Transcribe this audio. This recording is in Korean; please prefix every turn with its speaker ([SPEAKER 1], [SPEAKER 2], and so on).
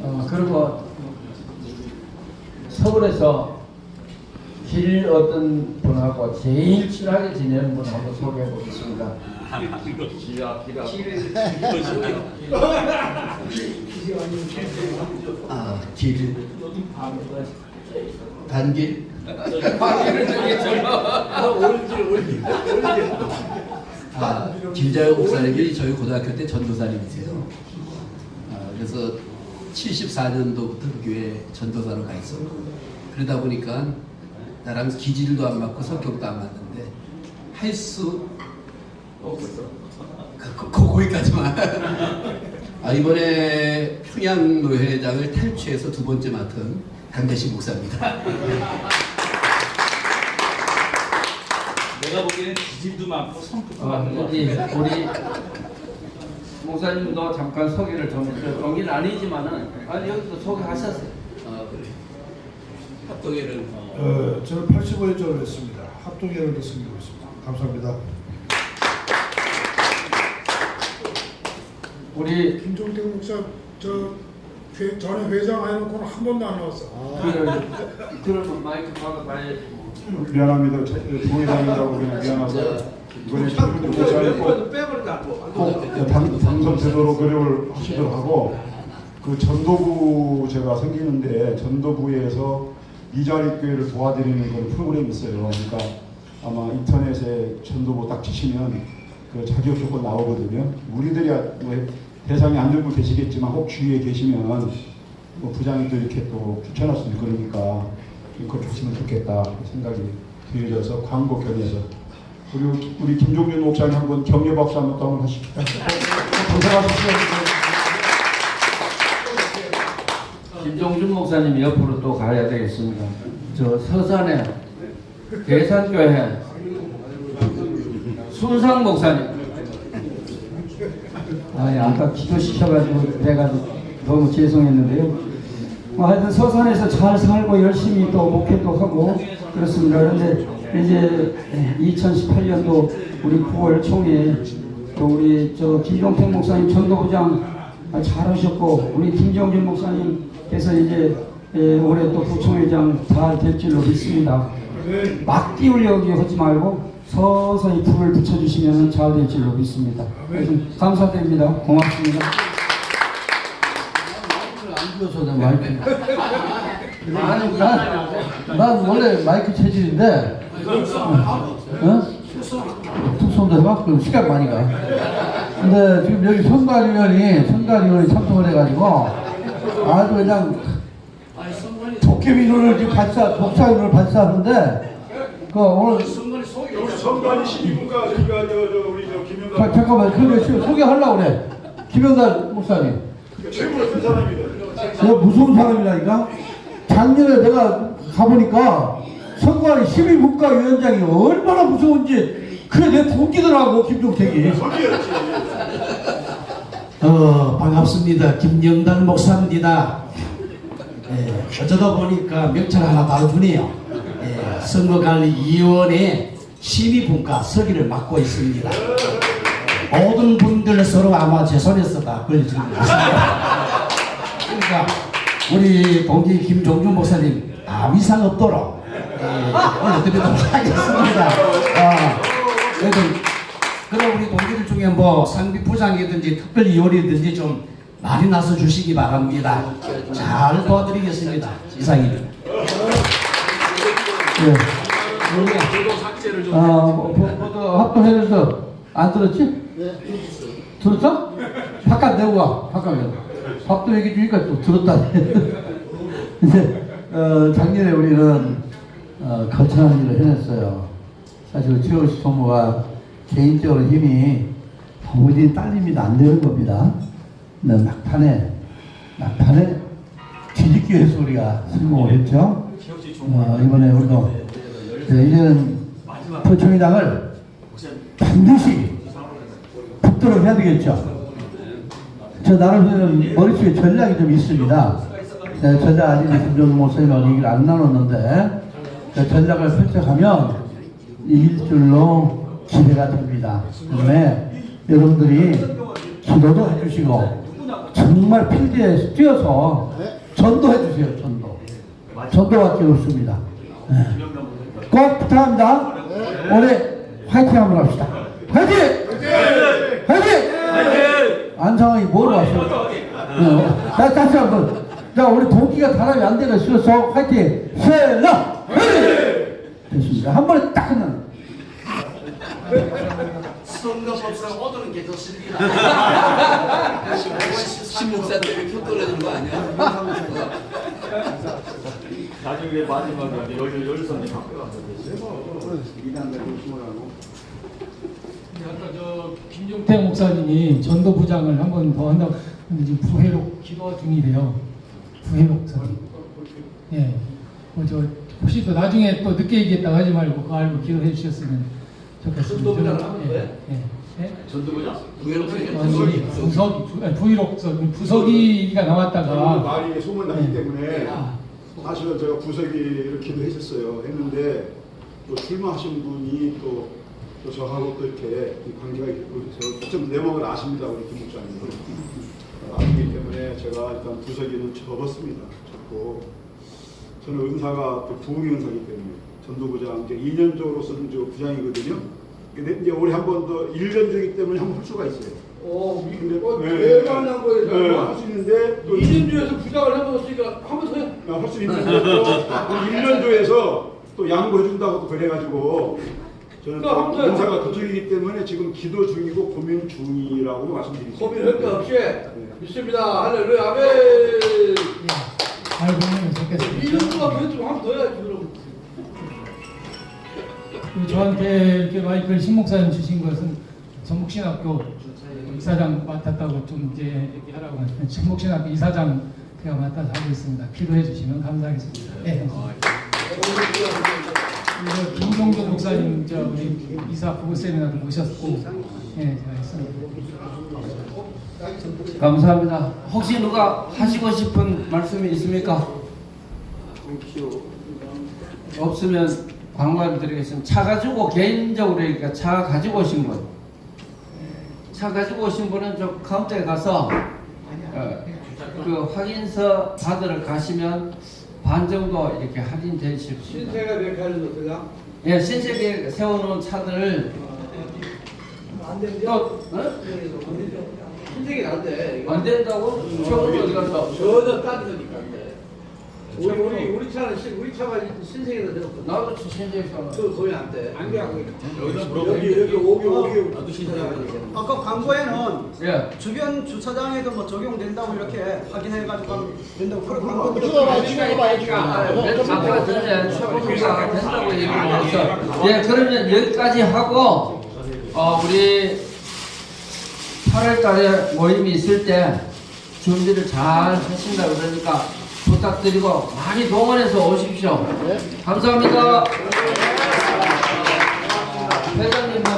[SPEAKER 1] 어, 그리고 서울에서 길 어떤 분하고 제일 친하게 지내는 분하고 소개해 보겠습니다.
[SPEAKER 2] 아, 길. 단길. 아, 김자영 목사님이 저희 고등학교 때 전도사님이세요. 아, 그래서 74년도부터 그 교회 전도사로 가 있었고 그러다 보니까 나랑 기질도 안 맞고 성격도 안 맞는데 할수 그, 그, 그, 거기까지만. 아, 이번에 평양 노회장을 탈취해서 두 번째 맡은 강대식 목사입니다.
[SPEAKER 3] 내가 보기에는 기질도 많고 성격도
[SPEAKER 1] 어,
[SPEAKER 3] 많은 것
[SPEAKER 1] 여기
[SPEAKER 3] 같아.
[SPEAKER 1] 우리 목사님도 잠깐 소개를 좀 해줘요. 동일 아니지만은 아니 여기서 소개하셨어요.
[SPEAKER 2] 아, 그래. 합동회를
[SPEAKER 4] 어, 저는 85회 전을 했습니다. 합동회를 승리하고 있습니다. 감사합니다.
[SPEAKER 1] 우리
[SPEAKER 5] 김종택 목사 저 회, 전에 회장 해놓고는 한 번도 안 나왔어.
[SPEAKER 1] 그, 그러면 마이크 받아봐야지. 뭐.
[SPEAKER 4] 미안합니다. 저, 부회장이라고 그냥 미안하고 이번에 김종택 목사님 꼭, 꼭 당, 당선되도록 노력을 하시도록 하고 그 전도부 제가 생기는데 전도부에서 이자리 교회를 도와드리는 그런 프로그램이 있어요. 그러니까 아마 인터넷에 전도부 딱 치시면 그 자격 조건 나오거든요. 우리들이 뭐 대상이 안 들고 계시겠지만 혹 주위에 계시면 뭐 부장이 또 이렇게 또 추천할 수도 있고 그러니까 그걸 주시면 좋겠다 생각이 들어져서 광고 겸해서 그리고 우리 김종윤 목사님 한번 격려 박수 한번 또 한번 하시죠. 고생하셨어요.
[SPEAKER 1] 김종준 목사님 옆으로 또 가야 되겠습니다. 저 서산에 대산교회 순상 목사님. 아, 예, 아까 기도시켜가지고 내가 너무 죄송했는데요. 뭐 하여튼 서산에서 잘 살고 열심히 또 목회도 하고 그렇습니다. 그런데 이제 2018년도 우리 9월 총회 또 우리 저 김종택 목사님 전도부장 아, 잘하셨고 우리 김정진 목사님께서 이제 예, 올해 또 부총회장 잘 될 줄로 믿습니다. 막 띄우려고 하지 말고 서서히 불을 붙여주시면 잘 될 줄로 믿습니다. 감사드립니다. 고맙습니다.
[SPEAKER 6] 안 줘서 내 마이크. 아니, 난, 난 원래 마이크 체질인데, 어? 특성도 해봐? 그럼 시간 많이 가. 근데 지금 여기 선관위원이, 선관위원이 참석을 해가지고, 아주 그냥, 도깨비눈을 지금 발사, 독사눈을 발사하는데, 그 오늘,
[SPEAKER 4] 선관위 저, 저 우리 저
[SPEAKER 6] 자,
[SPEAKER 4] 김영달
[SPEAKER 6] 잠깐만, 그거 지금 소개하려고 그래. 김영달 목사님.
[SPEAKER 4] 최고로 큰 사람입니다.
[SPEAKER 6] 내가 무서운 사람이라니까. 작년에 내가 가보니까 선관위 시민국가위원장이 얼마나 무서운지 그게 내 동기더라고 김종택이.
[SPEAKER 7] 어, 반갑습니다. 김영단 목사입니다. 예, 어쩌다 보니까 명찰 하나 달아주네요. 예, 선거관리위원회 심의분과 서기를 맡고 있습니다. 모든 분들 서로 아마 제 손에서 다 걸려질 것 같습니다. 그러니까 우리 동기 김종준 목사님 아무 이상 없도록 예, 올려드리도록 하겠습니다. 아, 그래도 그럼 우리 동기들 중에 뭐 상비 부장이든지 특별 요리든지 좀 많이 나서 주시기 바랍니다. 잘 도와드리겠습니다. 이상입니다.
[SPEAKER 6] 예. 우리가 아, 뭐, 뭐, 뭐, 합동해서 안 들었지? 네, 들었어. 바깥 내고 가, 바깥 내고. 밥도 얘기 주니까 또 들었다. 이제, 어, 작년에 우리는, 어, 거창한 일을 해냈어요. 사실 최호시 총무가 개인적으로 힘이 도무지 딸립니다. 안 되는 겁니다. 근데 막판에, 막판에 뒤집기 위해서 우리가 성공을 했죠. 어, 이번에 우리도 네, 이제는 부총회장을 반드시 붙도록 해야 되겠죠. 저 나름대로는 머릿속에 전략이 좀 있습니다. 네, 전략 아직 김정은 목사님하고 얘기를 안 나눴는데 그 전략을 펼쳐가면 이 일줄로 기대가 됩니다. 때문에 여러분들이 기도도 해주시고 정말 필드에 뛰어서 전도해 주세요. 전도. 전도밖에 없습니다. 네. 꼭 부탁합니다. 올해 화이팅 한번 합시다. 화이팅! 화이팅! 안상황이 뭐로 왔어요? 네. 자, 다시 한 번. 자, 우리 동기가 단합이 안 되가 싫어서 화이팅! 셀라! 화이팅! 됐습니다. 한 번에 딱 끝나는.
[SPEAKER 7] 선거법상 오늘은 괜찮습니다.
[SPEAKER 2] 신목사 때문에 표 떨어지는 거 아니야?
[SPEAKER 3] 나중에 마지막에 여기 여기서
[SPEAKER 8] 아까 저 김종태 목사님이 전도 부장을 한 번 더 한다고 지금 부회록 기도 중이래요. 부회록 전. 예. 뭐저 혹시 또 나중에 또 늦게 얘기했다고 하지 말고 그거 알고 기도해 주셨으면 좋겠습니다.
[SPEAKER 7] 전도 부장을
[SPEAKER 8] 저는-
[SPEAKER 7] 하면 돼?
[SPEAKER 8] 예. 예.
[SPEAKER 3] 전두부장.
[SPEAKER 2] 부회로
[SPEAKER 8] 아니, 부석 부- 아니, 부의록 저 부석이가 나왔다가
[SPEAKER 4] 말이 소문 나기
[SPEAKER 8] 네.
[SPEAKER 4] 때문에 사실은 제가 구석이를 기도했었어요. 했는데 또 출마하신 분이 또, 또 저하고 또 이렇게 이 관계가 있고 저좀 내막을 아십니다 우리 김 목사님. 아시기 때문에 제가 일단 구석이는 접었습니다. 접고 저는 은사가 또 부흥 은사이기 때문에 전도부장 이제 2년조로서는 저 부장이거든요. 근데 이제 올해 한 번 더 1년조이기 때문에 한 번 할 수가 있어요.
[SPEAKER 7] 오,
[SPEAKER 4] 근데
[SPEAKER 7] 대단한 거예요.
[SPEAKER 4] 네, 할수 있는데 또
[SPEAKER 7] 2년주에서 부장을 해보았으니까 한 번 더 해.
[SPEAKER 4] 할 수 있는데 또 1년도에서 또 양보해준다고 또 그래가지고 저는 또
[SPEAKER 7] 한번
[SPEAKER 4] 인사가 그쪽이기 때문에 지금 기도 중이고 고민 중이라고 말씀드리겠습니다.
[SPEAKER 7] 고민 할 거 없이 믿습니다. 할렐루야, 아멘.
[SPEAKER 8] 잘 보면 좋겠습니다.
[SPEAKER 7] 2년 동안 그랬좀 한번 더 해야지, 그럼.
[SPEAKER 8] 저한테 이렇게 마이크를 신 목사님 주신 것은 전북신학교 이사장 맡았다고 좀 이제 얘기하라고 하는데 전북신학교 이사장 제가 맡아서 하고 있습니다. 기도해 주시면 감사하겠습니다. 네. 김종준 목사님 저 우리 이사 부부 세미나도 모셨고 예 제가 했습니다.
[SPEAKER 1] 감사합니다. 혹시 누가 하시고 싶은 말씀이 있습니까? 없으면 광고를 드리겠습니다. 차 가지고 개인적으로 그러니까 차 가지고 오신 분. 차 가지고 오신 분은 저 카운터에 가서 어, 그 확인서 받으러 가시면 반 정도 이렇게 할인되실 수 있습니다.
[SPEAKER 7] 신세가 몇 가지 넣었어요?
[SPEAKER 1] 예, 신세계 세워놓은 차들을 안또
[SPEAKER 7] 된대요.
[SPEAKER 1] 어?
[SPEAKER 7] 신세계는 안 돼.
[SPEAKER 1] 안 된다고? 최근 어디 갔어?
[SPEAKER 7] 전혀 따뜻하니까. 우리, 우리, 우리 차는, 신- 우리 차가 신세계는 되었거든.
[SPEAKER 1] 나도 신세계 차.
[SPEAKER 7] 그, 거의 안 돼. 안 돼.
[SPEAKER 3] 여기다
[SPEAKER 7] 여기, 여기, 오기, 오기.
[SPEAKER 3] 나도 신사장.
[SPEAKER 9] 아까 광고에는
[SPEAKER 1] 예.
[SPEAKER 9] 주변 주차장에도 뭐 적용된다고 이렇게 확인해가지고 된다고 그런 광고
[SPEAKER 1] 아까 전에 최고봉사가 된다고 얘기를 했어. 예, 그러면 여기까지 하고, 어, 우리 8월 달에 모임이 있을 때 준비를 잘 하신다 그러니까 부탁드리고 많이 동원해서 오십시오. 감사합니다. 회장님.